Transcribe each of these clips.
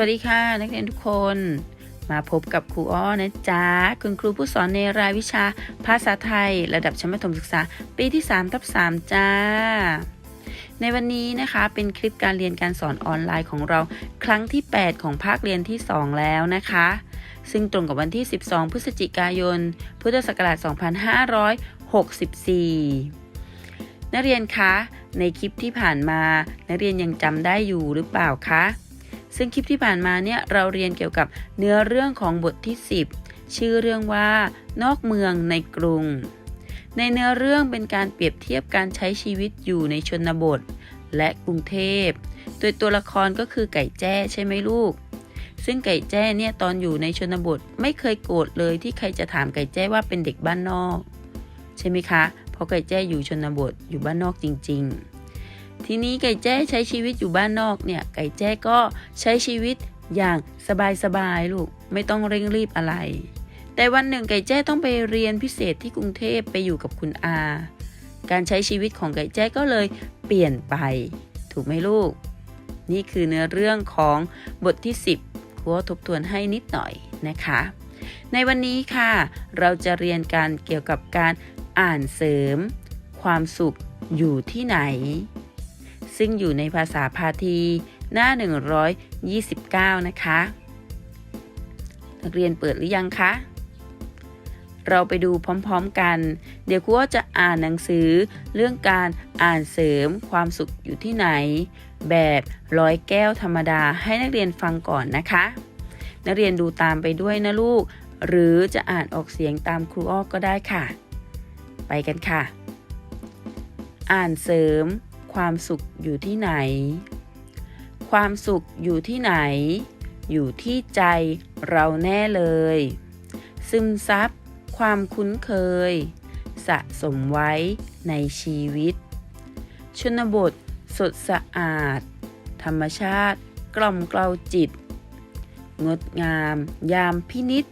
วัสดีค่ะ นักเรียนทุกคน มาพบกับครูอ้อนะจ๊ะคุณครูผู้สอนในรายวิชาภาษาไทย ระดับชั้นประถมศึกษา ปีที่3ทับ3จ้า ในวันนี้นะคะเป็นคลิปการเรียนการสอนออนไลน์ของเราครั้งที่ 8 ของภาคเรียนที่ 2 แล้วนะคะ ซึ่งตรงกับวันที่ 12 พฤศจิกายน พุทธศักราช 2564นักเรียนคะ ในคลิปที่ผ่านมา นักเรียนยังจำได้อยู่หรือเปล่าคะ ซึ่งคลิปที่ผ่านมาเนี่ยเราเรียนเกี่ยวกับเนื้อเรื่องของบทที่ 10 ชื่อเรื่องว่านอกเมืองในกรุง ในเนื้อเรื่องเป็นการเปรียบเทียบการใช้ชีวิตอยู่ในชนบท และกรุงเทพ โดยตัวละครก็คือไก่แจ้ใช่ไหมลูก ซึ่งไก่แจ้เนี่ยตอนอยู่ในชนบทไม่เคยโกรธเลยที่ใครจะถามไก่แจ้ว่าเป็นเด็กบ้านนอก ใช่ไหมคะ เพราะไก่แจ้อยู่ชนบทอยู่บ้านนอกจริง ๆ ทีนี้ไก่แจ้ใช้ชีวิตอยู่บ้านนอกเนี่ย ไก่แจ้ก็ใช้ชีวิตอย่างสบายๆลูกไม่ต้องเร่งรีบอะไร แต่วันหนึ่งไก่แจ้ต้องไปเรียนพิเศษที่กรุงเทพไปอยู่กับคุณอา การใช้ชีวิตของไก่แจ้ก็เลยเปลี่ยนไป ถูกไหมลูก นี่คือเนื้อเรื่องของบทที่ 10ครูทบทวนให้นิดหน่อยนะคะ ในวันนี้ค่ะ เราจะเรียนการเกี่ยวกับการอ่านเสริม ความสุขอยู่ที่ไหน ซึ่งอยู่ในภาษาพาทีหน้า 129 นะคะ นักเรียนเปิดหรือยังคะ เราไปดูพร้อมๆกัน เดี๋ยวครูก็จะอ่านหนังสือเรื่องการอ่านเสริมความสุขอยู่ที่ไหน แบบร้อยแก้วธรรมดาให้นักเรียนฟังก่อนนะคะ นักเรียนดูตามไปด้วยนะลูก หรือจะอ่านออกเสียงตามครูอ้อก็ได้ค่ะ ไปกันค่ะ อ่านเสริม ความสุขอยู่ที่ไหน ความสุขอยู่ที่ไหน อยู่ที่ใจเราแน่เลย ซึมซับความคุ้นเคย สะสมไว้ในชีวิต ชนบทสดสะอาด ธรรมชาติกล่อมเกลาจิต งดงามยามพินิษ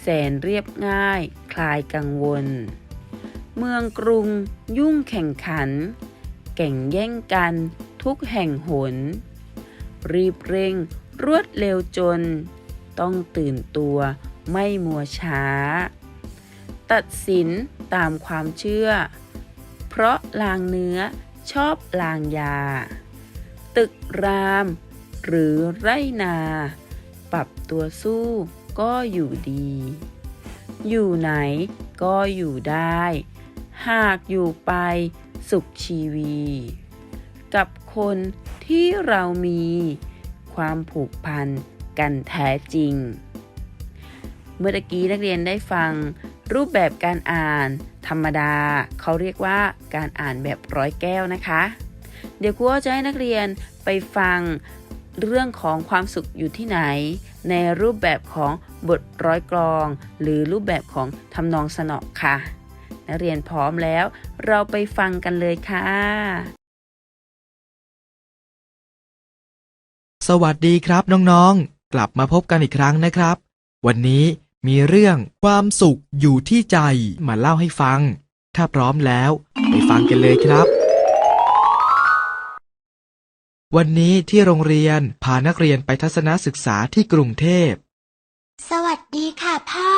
แสนเรียบง่ายคลายกังวล เมืองกรุงยุ่งแข่งขัน แก่งแย่งกันทุกแห่งหน รีบเร่งรวดเร็วจน ต้องตื่นตัวไม่มัวช้า ตัดสินตามความเชื่อ เพราะลางเนื้อชอบลางยา ตึกราม หรือไรนา ปรับตัวสู้ก็อยู่ดี อยู่ไหนก็อยู่ได้ หากอยู่ไป สุขชีวี กับคนที่เรามีความผูกพันกันแท้จริง เมื่อกี้นักเรียนได้ฟังรูปแบบการอ่านธรรมดา เขาเรียกว่าการอ่านแบบร้อยแก้วนะคะ เดี๋ยวครูจะให้นักเรียนไปฟังเรื่องของความสุขอยู่ที่ไหน ในรูปแบบของบทร้อยกลอง หรือรูปแบบของทำนองสนอค่ะ นักเรียนพร้อมแล้ว เราไปฟังกันเลยค่ะ สวัสดีครับน้องๆ กลับมาพบกันอีกครั้งนะครับ วันนี้มีเรื่องความสุขอยู่ที่ใจมาเล่าให้ฟัง ถ้าพร้อมแล้ว ไปฟังกันเลยครับ วันนี้ที่โรงเรียนพานักเรียนไปทัศนศึกษาที่กรุงเทพ สวัสดีค่ะพ่อ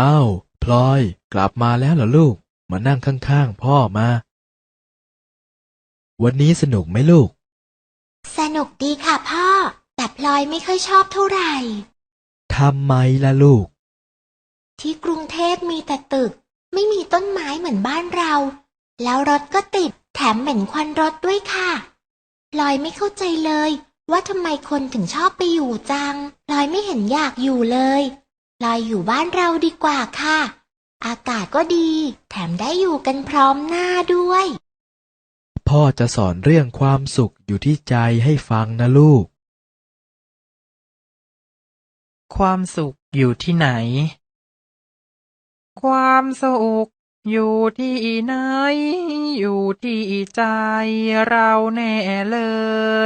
อ้าว พลอย กลับมาแล้วเหรอลูก มานั่งข้างๆ พ่อมา วันนี้สนุกไหมลูก สนุกดีค่ะพ่อ แต่พลอยไม่ค่อยชอบเท่าไหร่ ทำไมล่ะลูก ที่กรุงเทพมีแต่ตึก ไม่มีต้นไม้เหมือนบ้านเรา แล้วรถก็ติด แถมเหม็นควันรถด้วยค่ะ พลอยไม่เข้าใจเลย ว่าทำไมคนถึงชอบไปอยู่จัง พลอยไม่เห็นอยากอยู่เลย พลอยอยู่บ้านเราดีกว่าค่ะ อากาศก็ดี แถมได้อยู่กันพร้อมหน้าด้วย พ่อจะสอนเรื่องความสุขอยู่ที่ใจให้ฟังนะลูก ความสุขอยู่ที่ไหน ความสุขอยู่ที่ไหน อยู่ที่ใจเราแน่เล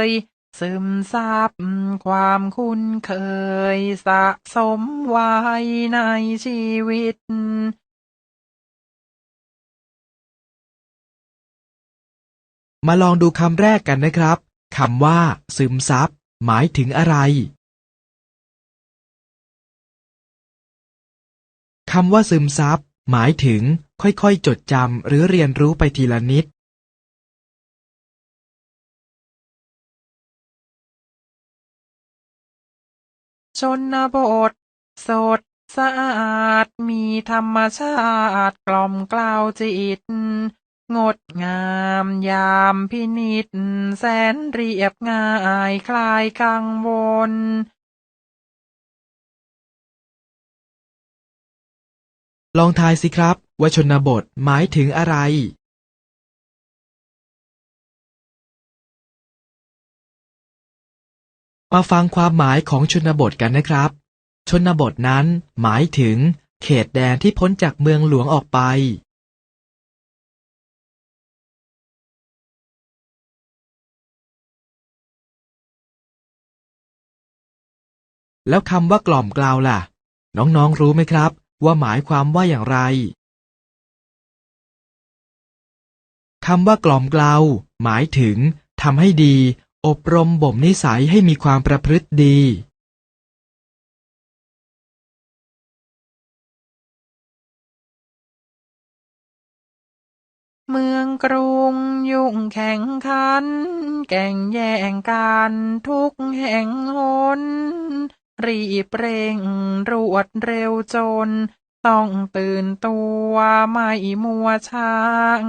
ย ซึมซับความคุ้นเคย สะสมไว้ในชีวิต มาลองดูคำแรกกันนะครับ คำว่า ซึมซับ หมายถึงอะไร คำว่าซึมซับ หมายถึง ค่อยๆ จดจำหรือเรียนรู้ไปทีละนิด ชนบท สด สะอาด มีธรรมชาติกล่อมกล่าวจิต งดงามยามพินิจแสนเรียบง่ายคลายกังวลลองทายสิครับ ว่าชนบทหมายถึงอะไร มาฟังความหมายของชนบทกันนะครับ ชนบทนั้นหมายถึงเขตแดนที่พ้นจากเมืองหลวงออกไป แล้วคำว่ากล่อมกล่าวล่ะ น้องๆรู้ไหมครับ ว่าหมายความว่าอย่างไรคำว่ากล่อมกล่าว หมายถึงทำให้ดี อบรมบ่มนิสัยให้มีความประพฤติดี เมืองกรุงยุ่งแข่งขัน แก่งแย่งกันทุกแห่งหน รีบเร่งรวดเร็วจน ต้องตื่นตัวไม่มัวช้าง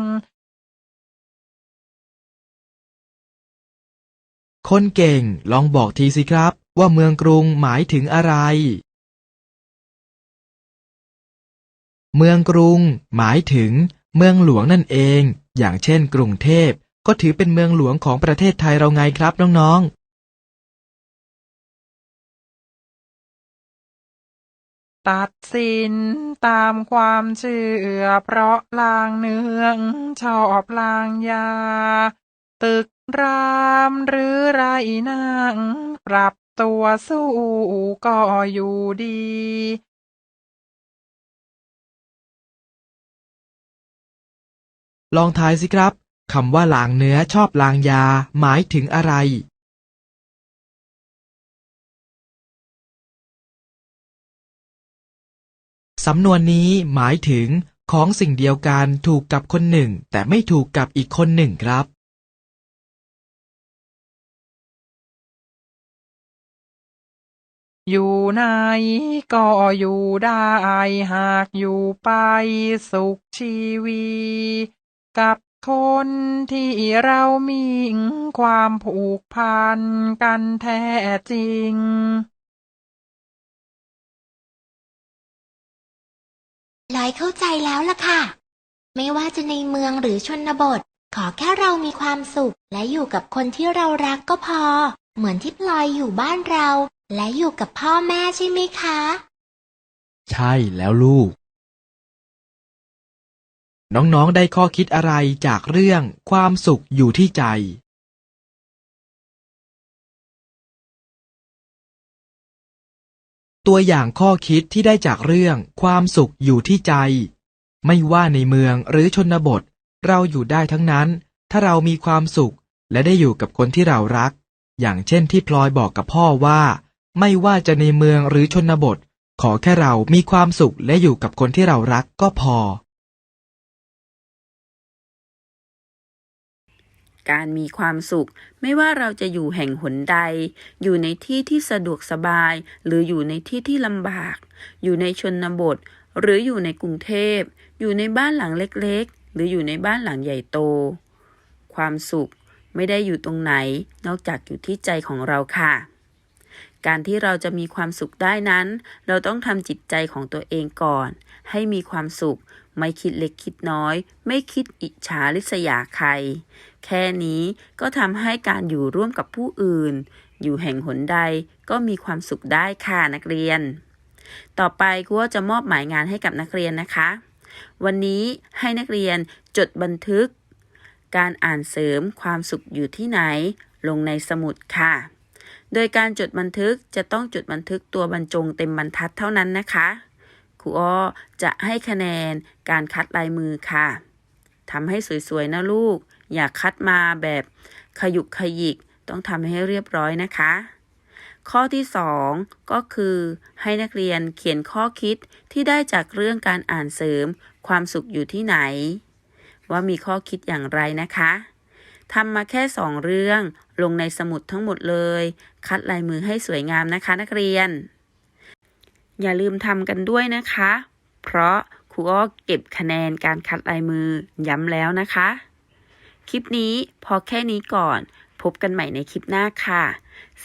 คนเก่งลองบอกทีสิครับ ว่าเมืองกรุงหมายถึงอะไร เมืองกรุง หมายถึง เมืองหลวงนั่นเอง อย่างเช่น กรุงเทพ ก็ถือเป็นเมืองหลวงของประเทศไทยเราไงครับน้องๆ ตัดสินตามความเชื่อ เพราะลางเนือง ชอบลางยา ตึกรามหรือไรนั่งปรับตัวสู้ก็อยู่ดีลองทายสิครับ คำว่าลางเนื้อชอบลางยา หมายถึงอะไร สำนวนนี้หมายถึงของสิ่งเดียวกันถูกกับคนหนึ่ง แต่ไม่ถูกกับอีกคนหนึ่งครับ อยู่ไหนก็อยู่ได้หากอยู่ไปสุขชีวีกับคนที่เรามีความผูกพันกันแท้จริง ลอยเข้าใจแล้วล่ะค่ะ ไม่ว่าจะในเมืองหรือชนบท ขอแค่เรามีความสุข และอยู่กับคนที่เรารักก็พอ เหมือนที่พลอยอยู่บ้านเรา และอยู่กับพ่อแม่ใช่ไหมคะ ใช่แล้วลูก น้องๆได้ข้อคิดอะไรจากเรื่องความสุขอยู่ที่ใจ ตัวอย่างข้อคิดที่ได้จากเรื่องความสุขอยู่ที่ใจ ไม่ว่าในเมืองหรือชนบท เราอยู่ได้ทั้งนั้น ถ้าเรามีความสุข และได้อยู่กับคนที่เรารัก อย่างเช่นที่พลอยบอกกับพ่อว่า ไม่ว่าจะในเมืองหรือชนบท ขอแค่เรามีความสุขและอยู่กับคนที่เรารักก็พอ การมีความสุข ไม่ว่าเราจะอยู่แห่งหนใด อยู่ในที่ที่สะดวกสบาย หรืออยู่ในที่ที่ลำบาก อยู่ในชนบท หรืออยู่ในกรุงเทพ อยู่ในบ้านหลังเล็กๆ หรืออยู่ในบ้านหลังใหญ่โต ความสุขไม่ได้อยู่ตรงไหน นอกจากอยู่ที่ใจของเราค่ะ การที่เราจะมีความสุขได้นั้น เราต้องทำจิตใจของตัวเองก่อน ให้มีความสุข ไม่คิดเล็กคิดน้อย ไม่คิดอิจฉาริษยาใคร แค่นี้ก็ทำให้การอยู่ร่วมกับผู้อื่น อยู่แห่งหนใดก็มีความสุขได้ค่ะนักเรียน ต่อไปครูจะมอบหมายงานให้กับนักเรียนนะคะ วันนี้ให้นักเรียนจดบันทึก การอ่านเสริมความสุขอยู่ที่ไหน ลงในสมุดค่ะ โดยการจดบันทึกจะต้องจดบันทึกตัวบรรจงเต็มบรรทัดเท่านั้นนะคะ ครูอ้อจะให้คะแนนการคัดลายมือค่ะทำให้สวยๆนะลูก อย่าคัดมาแบบขยุกขยิกต้องทำให้เรียบร้อยนะคะ ข้อที่สองก็คือให้นักเรียนเขียนข้อคิดที่ได้จากเรื่องการอ่านเสริม ความสุขอยู่ที่ไหน ว่ามีข้อคิดอย่างไรนะคะทำมาแค่สองเรื่องลงในสมุดทั้งหมดเลย คัดลายมือให้สวยงามนะคะนักเรียน อย่าลืมทำกันด้วยนะคะ เพราะครูอ้อเก็บคะแนนการคัดลายมือย้ำแล้วนะคะ คลิปนี้พอแค่นี้ก่อน พบกันใหม่ในคลิปหน้าค่ะ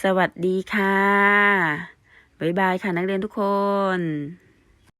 สวัสดีค่ะ บ๊ายบายค่ะนักเรียนทุกคน